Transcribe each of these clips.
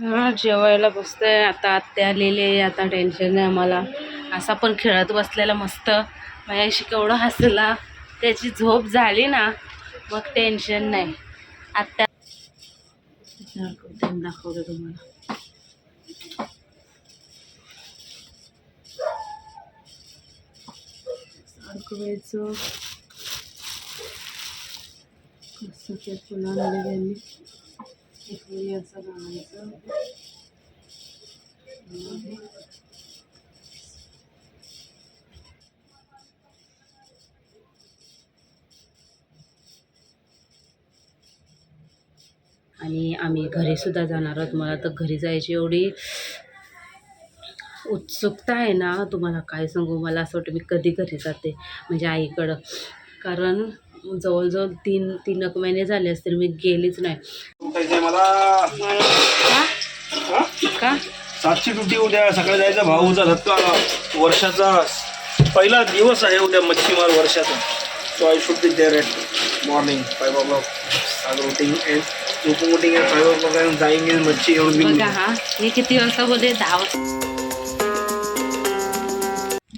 हां जेवायला आहे आता आत्या आलेले आता टेन्शन नाही आम्हाला. असा पण खेळत बसलेला मस्त. माझ्याशी केवढं हसला. त्याची झोप झाली ना मग टेन्शन नाही. आत्या दाखवते तुम्हाला. सारखं कसं ते असं आणि आम्ही घरीसुद्धा जाणार आहोत. मला तर घरी जायची एवढी उत्सुकता आहे ना. तुम्हाला काय सांगू? मला असं वाटतं मी कधी घरी जाते म्हणजे आईकडं. कारण जवळजवळ तीन तीन एक महिने झाले असतील मी गेलीच नाही. मला का हा? का? सातशे ड्युटी उद्या सकाळी जायचा भाऊचा धक्का वर्षाचा पहिला दिवस आहे उद्या मच्छीमार वर्षाचा. So I should be there at morning five o'clock आज रुटीन अँड झोपून at five o'clock in मच्छी घेऊन बघा बिन हा. मी किती वाजता बोलते दहा वाजता.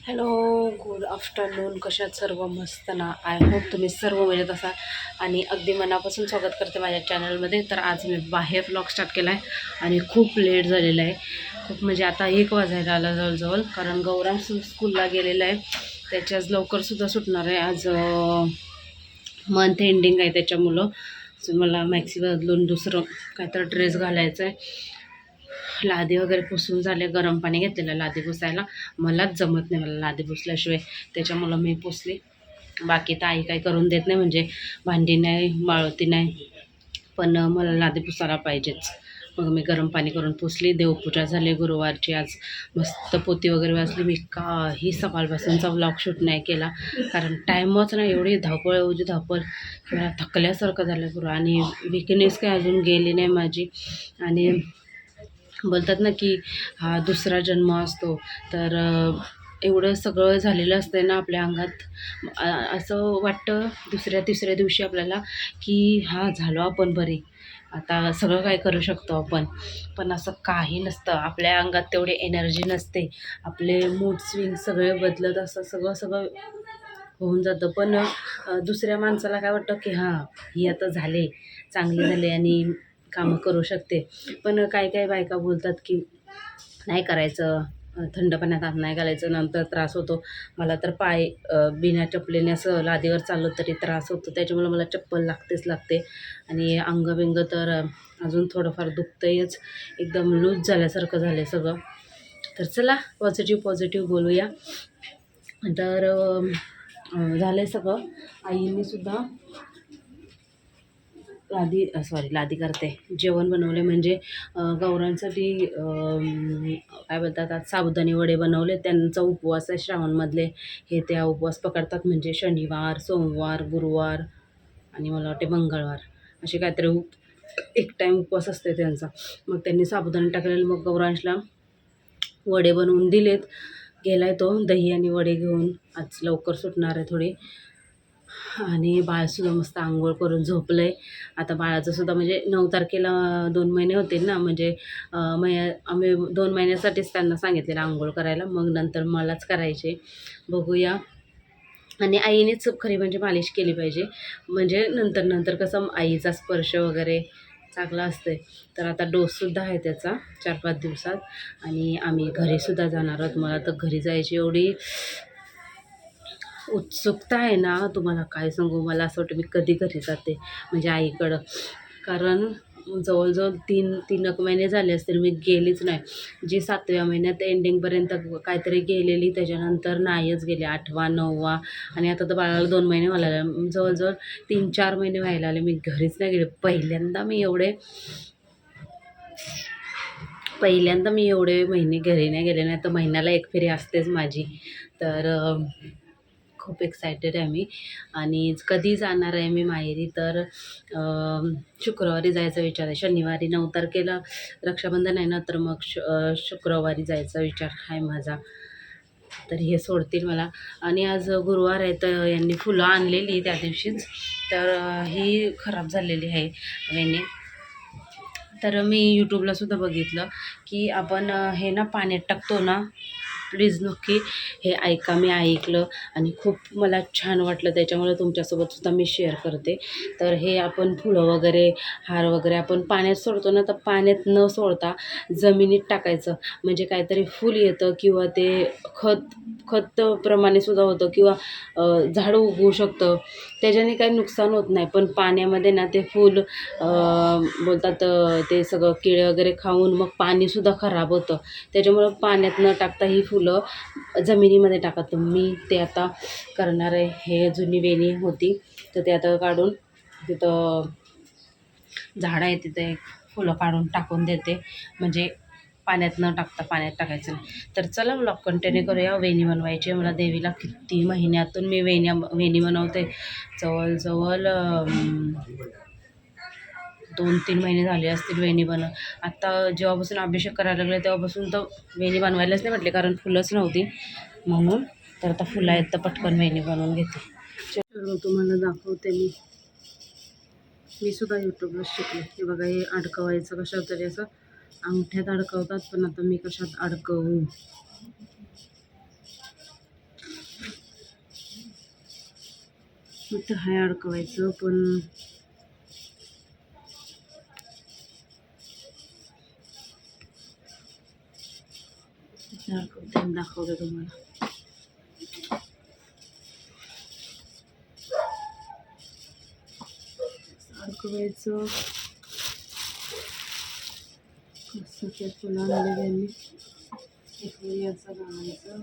Hello good afternoon. कशात सर्व मस्त ना? आय होप तुम्ही सर्व मजेत असा आणि अगदी मनापासून स्वागत करते माझ्या चॅनलमध्ये. तर आज मी बाहेर ब्लॉग स्टार्ट केला आहे आणि खूप लेट झालेला आहे. खूप म्हणजे आता एक वाजायला आला जवळजवळ कारण गौराम स्कूलला गेलेला आहे. त्याची आज लवकरसुद्धा सुटणार आहे. आज मंथ एंडिंग आहे त्याच्यामुळं. सो मला मॅक्सी बदलून दुसरं काहीतरी ड्रेस घालायचं आहे लादी वगैरे पुसून झाले गरम पाणी घेतलेलं लादी पुसायला. मलाच जमत नाही मला लादी पुसल्याशिवाय. त्याच्यामुळं मी पुसली. बाकी तर आई काही करून देत नाही म्हणजे भांडी नाही माळवती नाही. पण मला लादी पुसायला पाहिजेच. मग मी गरम पाणी करून पुसली. देवपूजा झाली गुरुवारची. आज मस्त पोती वगैरे वाचली मी काही सकाळपासूनचा ब्लॉग शूट नाही केला. कारण टाईमच नाही. एवढी धावपळ एवढी धावपळ. थकल्यासारखं झालं गुरु. आणि विकनेस काही अजून गेली नाही माझी. आणि बोलतात ना की हा दुसरा जन्म असतो. तर एवढं सगळं झालेलं असतं ना आपल्या अंगात. असं वाटतं दुसऱ्या तिसऱ्या दिवशी आपल्याला की हा झालो आपण बरे. आता सगळं काय करू शकतो आपण. पण असं काही नसतं. आपल्या अंगात तेवढी एनर्जी नसते. आपले मूड स्विंग सगळे बदलत असं सगळं सगळं होऊन जातं. पण दुसऱ्या माणसाला काय वाटतं की हां ही आता झाले. चांगले झाले आणि कामं करू शकते. पण काही काही बायका बोलतात की नाही करायचं. थंड पाण्यात हात नाही घालायचं. नंतर त्रास होतो. मला तर पाय बिना चपलेने असं लादीवर चाललो तरी त्रास होतो. त्याच्यामुळे मला चप्पल लागतेच लागते. आणि अंग बिंग तर अजून थोडंफार दुखतंयच. एकदम लूज झाल्यासारखं झालं आहे सगळं. तर चला पॉझिटिव्ह पॉझिटिव्ह बोलूया. तर झालं आहे सगळं. आईने सुद्धा लादी सॉरी लादी करते. जेवण बनवले म्हणजे गौरांसाठी काय बोलतात आज साबुदाणे वडे बनवले. त्यांचा उपवास आहे श्रावणमधले. हे त्या उपवास पकडतात म्हणजे शनिवार सोमवार गुरुवार आणि मला वाटते मंगळवार. असे काहीतरी उप एक टाईम उपवास असते त्यांचा. मग त्यांनी साबुदाणे टाकलेले. मग गौरांशला वडे बनवून दिलेत. गेला आहे तो दही आणि वडे घेऊन. आज लवकर सुटणार आहे थोडी. आणि बाळसुद्धा मस्त आंघोळ करून झोपलं आहे आता बाळाचंसुद्धा म्हणजे नऊ तारखेला दोन महिने होतील ना म्हणजे अं, आम्ही दोन महिन्यासाठीच त्यांना सांगितलेलं आंघोळ करायला मग नंतर मलाच करायचे. बघूया. आणि आईनेच खरी म्हणजे मालिश केली पाहिजे. म्हणजे नंतर नंतर कसं आईचा स्पर्श वगैरे चांगला असते तर आता डोससुद्धा आहे त्याचा चार पाच दिवसात. आणि आम्ही घरीसुद्धा जाणार आहोत. मला तर घरी जायची एवढी उत्सुकता आहे ना तुम्हाला काय सांगू? मला असं वाटतं मी कधी घरी जाते म्हणजे आईकडं. कारण जवळजवळ तीन तीन एक महिने झाले असतील मी गेलीच नाही. जी सातव्या महिन्यात एंडिंगपर्यंत काहीतरी गेलेली त्याच्यानंतर नाहीच गेले. आठवा नववा. आणि आता तर बाळाला दोन महिने व्हायला आले. जवळजवळ तीन चार महिने व्हायला आले मी घरीच नाही गेले. पहिल्यांदा मी एवढे पहिल्यांदा मी एवढे महिने घरी नाही गेले. नाही तर महिन्याला एक फेरी असतेच माझी. तर खूप एक्सायटेड आहे मी. आणि कधी जाणार आहे मी माहेरी तर शुक्रवारी जायचा विचार आहे. शनिवारी नऊ तारखेला रक्षाबंधन आहे ना तर मग श शुक्रवारी जायचा विचार आहे माझा. तर हे सोडतील मला. आणि आज गुरुवार आहे तर यांनी फुलं आणलेली त्या दिवशीच. तर ही खराब झालेली आहे वेणी. तर मी यूट्यूबला सुद्धा बघितलं की आपण हे ना पाण्यात टाकतो ना प्लीज नक्की हे ऐका मी ऐकलं आणि खूप मला छान वाटलं. त्याच्यामुळे तुमच्यासोबत सुद्धा मी शेअर करते. तर हे आपण फुलं वगैरे हार वगैरे आपण पाण्यात सोडतो ना तर पाण्यात न सोडता जमिनीत टाकायचं. म्हणजे काहीतरी फूल येतं किंवा ते खत खत प्रमाणे सुद्धा होतं किंवा झाड झाडं उगवू शकतं. त्याच्याने काही नुकसान होत नाही. पण पाण्यामध्ये ना ते फूल बोलतात ते सगळं किडे वगैरे खाऊन मग पाणीसुद्धा खराब होतं. त्याच्यामुळं पाण्यात न टाकता ही फुलं जमिनीमध्ये टाकत मी ते आता करणार आहे. हे जुनी वेणी होती. तर ते आता काढून तिथं झाडं आहे तिथे फुलं काढून टाकून देते. म्हणजे पाण्यात न टाकता पाण्यात टाकायचं नाही. तर चला ब्लॉग कंटिन्यू करूया. वेणी बनवायची आहे. मला देवीला किती महिन्यातून मी वेण्या वेणी बनवते. जवळजवळ दोन तीन महिने झाले असतील वेणी बनव आत्ता जेव्हापासून अभिषेक करायला लागले तेव्हापासून तर वेणी बनवायलाच नाही म्हटले कारण फुलंच नव्हती. म्हणून तर आता फुलं आहेत तर पटकन वेणी बनवून घेते. चलो तुम्हाला दाखवते मी. मी सुद्धा यूट्यूबला शिकले. की बघा हे अडकवायचं कशात तरी असं. अंगठ्यात अडकवतात पण आता मी कशात अडकवू? इथं हाय अडकवायचं पण अडकवते दाखवते तुम्हाला. अडकवायचं. कसं फुलं आणले त्यांनी असं घालायचं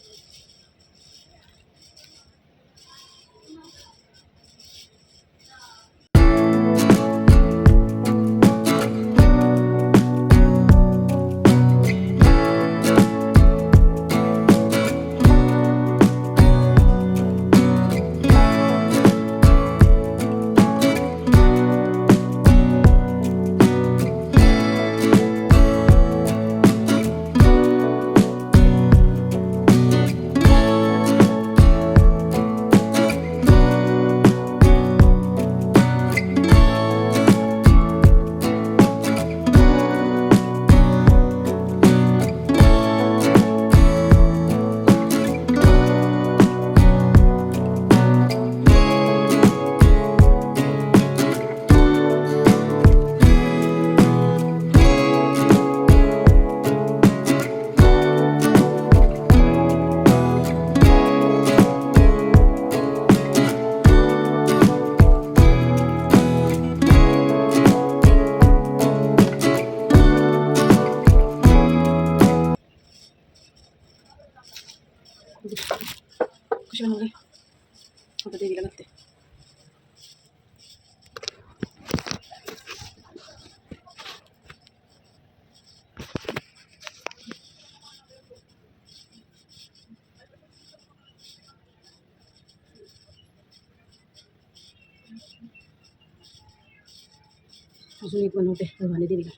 अजून एक बनवते. भवानी देवीला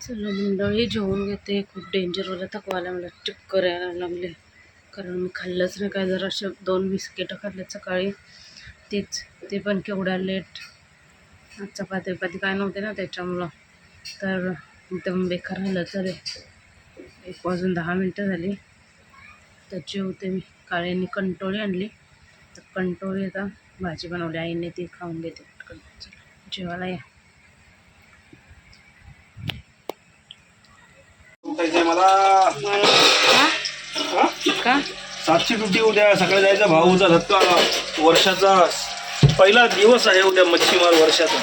चला मंडळी जेवून घेते. खूप डेंजर होतं थकवायला मला चक्कर यायला लागले. कारण मी खाल्लंच नाही काय. जरा असे दोन बिस्किटं खाल्ले सकाळी. तेच ते पण केवढ्या लेट आज चपाती बिपाती काय नव्हते ना त्याच्यामुळं. तर एकदम बेकार झालं. तर एक वाजून दहा मिनटं झाली. तर जेवते मी. काळ्यांनी कंटोळी आणली. तर कंटोळी आता भाजी बनवली आईने ती खाऊन घेते पटकन. जेवायला या. का? सातची ड्युटी उद्या सकाळी जायचा भाऊचा धक्का. वर्षाचा पहिला दिवस आहे उद्या मच्छीमार वर्षाचा.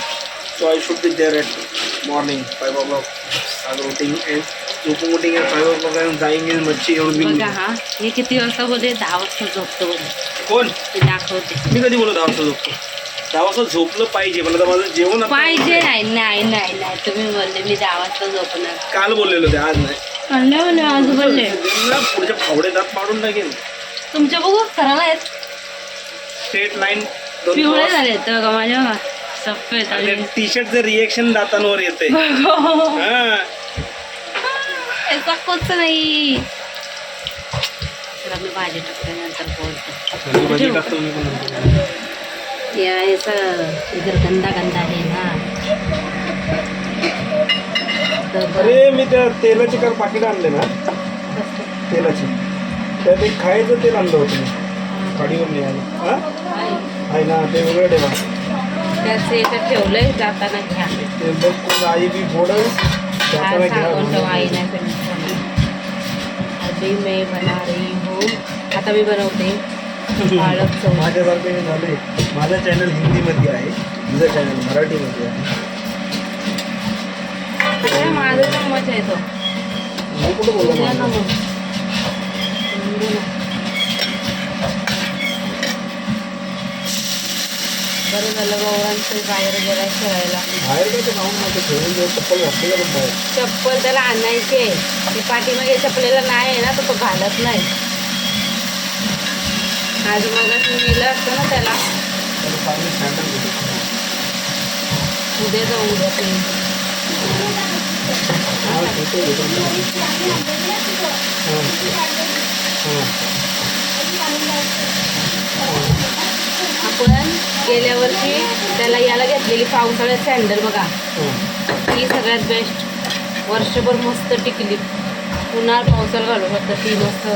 So I should be there at morning five o'clock routine and झोपून जाईंग मच्छी एवढं मी बघा हा हे किती वाजता बोलले दहा वाजता झोपतो कोण? ते दाखवते. मी कधी बोलत दहा वाजता झोपतो? दहा वाजता झोपलं पाहिजे मला तर माझं जेवण आता- पाहिजे नाही नाही नाही नाही. तुम्ही बोलले मी दहा वाजता झोपणार. काल बोललेलो ते आज नाही. म्हणले म्हणे आज बोलले. ना पुढच्या फावडे दात पाडून टाकेल तुमचे बघू करायला आहेत. स्ट्रेट लाईन पिवळे झाले का माझ्या बघा. सफेद आणि टी शर्टचं रिएक्शन दातांवर येते हा. ऐसा कुछ नाही. मी भाजी टाकतो. या ऐसा इधर गंदा गंदा आहे ना. अरे मी त्या तेलाचे काल पाकिट आणले ना. तेलाचे. त्यात एक खायचं तेल आणलं होतं मी. गाडीवर नाही आलं हा? आहे ना ते वेगळं ठेवा. त्याचे ठेवलंय जाताना घ्या. ते बघ आई बी फोडल अभी मैं बना रही हूँ. आता मी बनवते. पालक चवळी माझ्यासारखे झाले. माझं चॅनल हिंदीमध्ये आहे. तुझं चॅनल मराठीमध्ये आहे. अरे, माझं चम्मच आहे तो. मी कुठं द्या ना माझं? मग. दे ना. बरं झालं गौरांचं बाहेर गेला खेळायला. बाहेर ते खेळून चप्पल घातली का बाहेर? चप्पल त्याला आणायचे ते पाठीमागे चपलेला नाही आहे ना तर तो घालत नाही. आज मग नेलं असतं ना त्याला. उद्या जाऊ उद्या ते. आपण गेल्या वर्षी त्याला याला घेतलेली पावसाळ्यात सँडल बघा. हां. ती सगळ्यात बेस्ट वर्षभर मस्त टिकली. उन्हाळ पावसाला घालू शकतं ती मस्त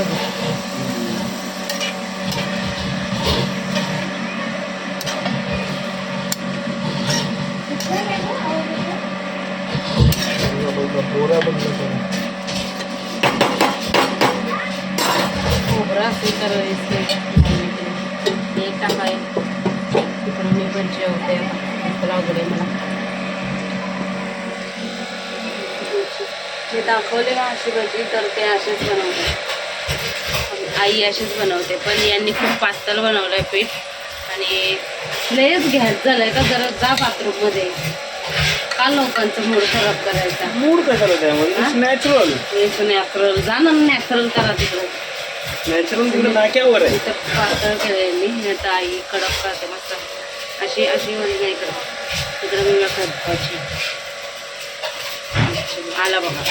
खोबरं असेल तर एक टाकाय तिकडून मी अवघड आहे मला. मी दाखवले ना अशी भजी तर ते असेच बनवते. आई अशीच बनवते. पण यांनी खूप पातळ बनवलं आहे पीठ. आणि लयच घ्यायच झालंय का जरा जा बाथरूममध्ये. का लोकांचं मूड खराब करायचा. मूड कशाला त्यामध्ये? नॅचरल हेच नॅचरल जा ना नॅचरल करा तिकडं. नॅचरल तिकडे नाक्यावर आहे. पातळ केलेली नाही तर आई कडक करते मस्त. अशी अशी म्हणजे नाही करत मी अशी आला बघा.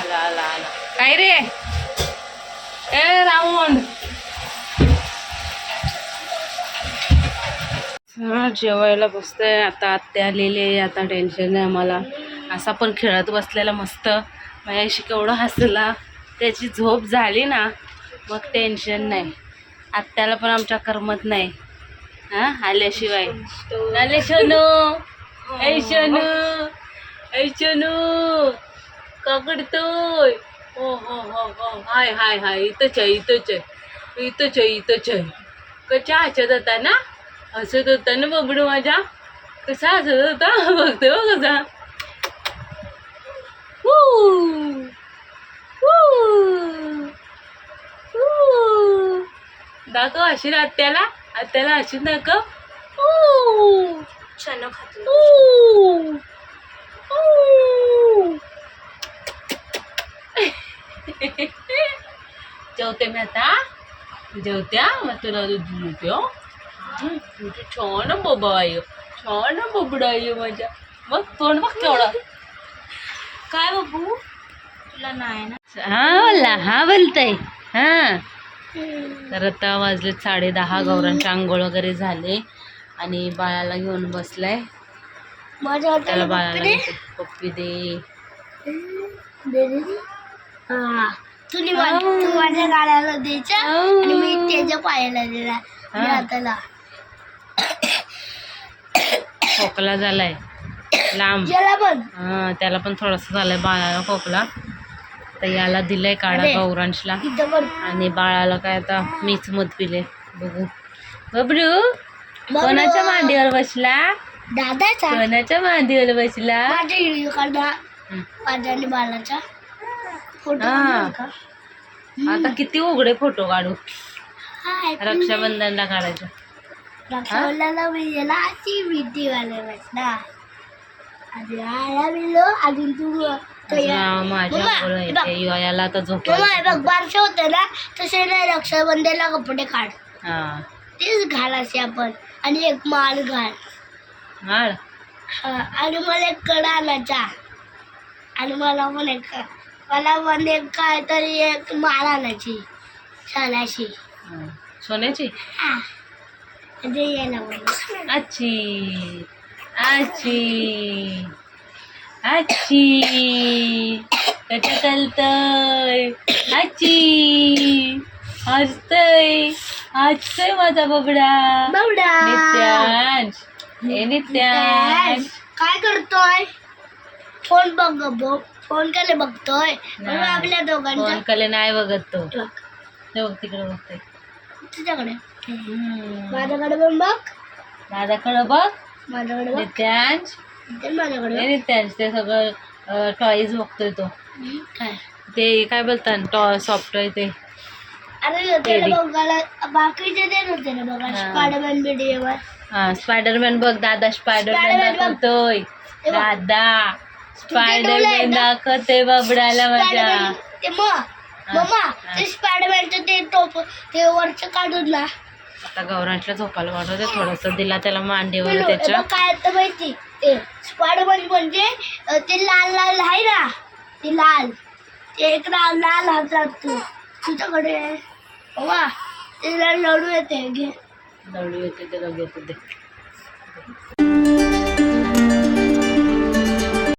आला आला आला. काय रे? ए रावण. हा जेवायला बसतोय. आता आत्या आलेले आता टेन्शन नाही आम्हाला. असा पण खेळत बसलेला मस्त. माझ्याशी केवढं हसला. त्याची झोप झाली ना मग टेन्शन नाही. आत्याला पण आमच्या करमत नाही. हा? आल्याशिवाय. आले शनू. ऐ शनू. ऐ शनू. का करतोय हो हो हो हो. हाय हाय हाय. इथंच आहे इथंच आहे. इथंच आहे इथंच आहे. कशा हसत होता ना? हसत होता ना बबडू माझ्या? कसा हसत होता? बघतो बघ कसा. दाखव अशी आत्याला आत्याला अशी दाखव. चना खातो हू. हू. जेवते मी आता. जेवत्या? मग तुला दूध देते तुझी छान बाबा आहे. छान बबडा आहे माझ्या. मग तोंड बघ केवढं. काय बाबू? तुला नाही ना? हा बोला हा बोलतय. हा. तर आता वाजले साडे दहा गौरांचे आंघोळ वगैरे झाले आणि बाळाला घेऊन बसलाय. त्याला बाळाला पप्पी दे. माझ्या गाड्याला आणि मी त्याच्या पायाला हाताला. खोकला झालाय. लांब. हा त्याला पण थोडासा झालाय बाळाला खोकला. तर याला दिलंय काढा. गौरांशला. आणि बाळाला काय आता मीच मध पिले. बघू. बबडू कोणाच्या मांडीवर बसला? दादाचा. कोणाच्या मांडीवर बसला? बाळाचा. आता किती उघडे फोटो काढू? रक्षाबंधनला काढायचं. रक्षाबंधनाला अशी भीती वाले अजून तू माझ्या मुलं येते. याला आता झोप मम्मा बघ बारश होतं ना तसे नाही रक्षाबंधनला कपडे काढ. हा. तेच घाल असे आपण. आणि एक माल घाल. हा, आणि मला एक कडा आणायचा. आणि मला पण एक मला पण एक काय तरी एक माळ आणायची. हा. सोन्याची? यायला मला आची आची आची कशा चालतय आची हसतय. हसतय माझा बबडा बावडा नित्यांश. ए नित्यांश. काय करतोय? फोन बघ फोन केले बघतोय. म्हणून नाही. आपल्या फोन दोघांचा कले नाही बघत तो. बघ, ते बघ तिकडे बघतोय. तुझ्याकडे. हम्म. माझ्याकडे पण बघ. दादाकडं बघ. माझ्याकडे बघ. नित्यांश. ते माझ्याकडे सगळं टॉईज बघतोय तो काय ते काय बोलतात टॉय सॉफ्टवेअर ते अरे त्याला Teddy. बघायला बाकीचे ते नव्हते ना बघा. स्पायडरमॅन व्हिडिओवर हा स्पायडरमॅन बघ दादा स्पायडरमॅन Spiderman बघ. दाखवतोय हे बघ. दादा स्पायडरमॅन ना? दाखवते बबडाला माझ्या ते मग मम्मा हा. ते स्पायडरमॅनचं ते टोप ते वरचं काढून ना आता गौरांशला झोपायला वाटवते थोडस दिला त्याला मांडीवर त्याच्या काय आता माहिती ते स्पायडरमॅन म्हणजे ते लाल लाल आहे ना? ते लाल. ते एक लाल लाल हातात तू तुझ्याकडे आहे. वा ते लढू येते. घे. दळू येते त्याला घेतो. ते